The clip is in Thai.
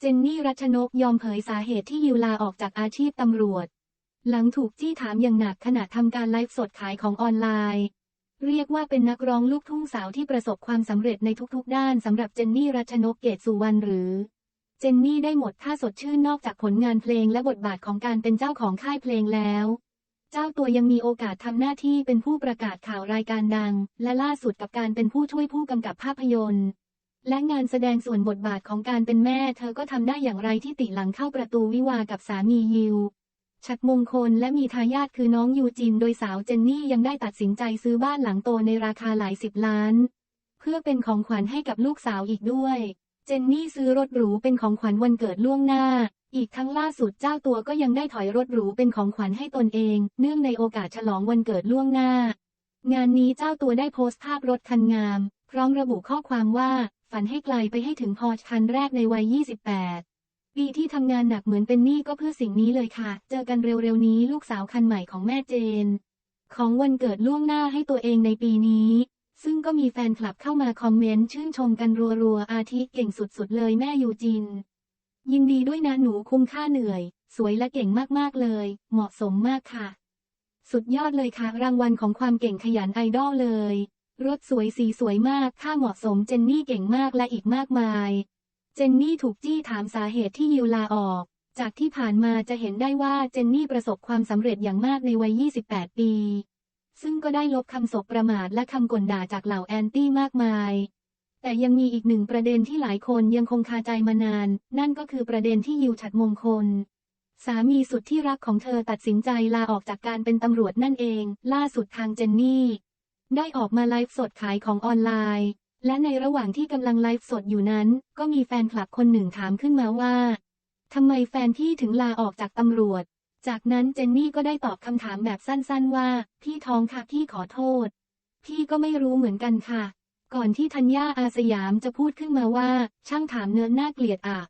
เจนนี่รัชนกยอมเผยสาเหตุที่ยิวลาออกจากอาชีพตำรวจ หลังถูกจี้ถามอย่างหนักขณะทำการไลฟ์สดขายของออนไลน์ เรียกว่าเป็นนักร้องลูกทุ่งสาวที่ประสบความสำเร็จในทุกๆ ด้านสำหรับเจนนี่รัชนกเกตสุวรรณหรือ เจนนี่ได้หมดท่าสดชื่นนอกจากผลงานเพลงและบทบาทของการเป็นเจ้าของค่ายเพลงแล้ว เจ้าตัวยังมีโอกาสทำหน้าที่เป็นผู้ประกาศข่าวรายการดัง และล่าสุดกับการเป็นผู้ช่วยผู้กำกับภาพยนตร์ และงานแสดงส่วนบทบาทของการเป็นแม่ เธอก็ทำได้อย่างไรที่ติหลังเข้าประตูวิวากับสามียิวชัดมงคลและมีทายาทคือน้องยูจิน โดยสาวเจนนี่ยังได้ตัดสินใจซื้อบ้านหลังโตในราคาหลายสิบล้าน เพื่อเป็นของขวัญให้กับลูกสาวอีกด้วย เจนนี่ซื้อรถหรูเป็นของขวัญวันเกิดล่วงหน้า อีกทั้งล่าสุดเจ้าตัวก็ยังได้ถอยรถหรูเป็นของขวัญให้ตนเอง เนื่องในโอกาสฉลองวันเกิดล่วงหน้า งานนี้เจ้าตัวได้โพสต์ภาพรถคันงาม พร้อมระบุข้อความว่า ฝันให้ไกลไปให้ถึงพอร์ชคันแรกในวัย 28 ปีที่ทำงานหนักเหมือนเป็นหนี้ก็เพื่อสิ่งนี้เลยค่ะ เจอกันเร็วๆนี้ลูกสาวคันใหม่ของแม่เจน ของวันเกิดล่วงหน้าให้ตัวเองในปีนี้ ซึ่งก็มีแฟนคลับเข้ามาคอมเมนต์ชื่นชมกันรัวๆ อาทิเก่งสุดๆเลยแม่ยูจิน ยินดีด้วยนะหนูคุ้มค่าเหนื่อย สวยและเก่งมากๆเลย เหมาะสมมากค่ะ สุดยอดเลยค่ะ รางวัลของความเก่งขยันไอดอลเลย รถสวยสีสวยมากค่าเหมาะสมเจนนี่เก่งมากและอีกมากมาย เจนนี่ถูกจี้ถามสาเหตุที่ยิวลาออก จากที่ผ่านมาจะเห็นได้ว่าเจนนี่ประสบความสำเร็จอย่างมากในวัย 28 ปี ซึ่งก็ได้ลบคำศบประมาทและคำก่นด่าจากเหล่าแอนตี้มากมาย แต่ยังมีอีกหนึ่งประเด็นที่หลายคนยังคงคาใจมานาน นั่นก็คือประเด็นที่ยิวฉัดมงคลสามีสุดที่รักของเธอตัดสินใจลาออกจากการเป็นตำรวจนั่นเอง ล่าสุดทางเจนนี่ ได้ออกมาไลฟ์สดขายของออนไลน์ และในระหว่างที่กำลังไลฟ์สดอยู่นั้น ก็มีแฟนคลับคนหนึ่งถามขึ้นมาว่าทำไมแฟนพี่ถึงลาออกจากตำรวจ จากนั้นเจนนี่ก็ได้ตอบคำถามแบบสั้นๆว่า พี่ท้องค่ะพี่ขอโทษ พี่ก็ไม่รู้เหมือนกันค่ะ ก่อนที่ธัญญาอาสยามจะพูดขึ้นมาว่า ช่างถามเนื้อหน่าเกลียดอะ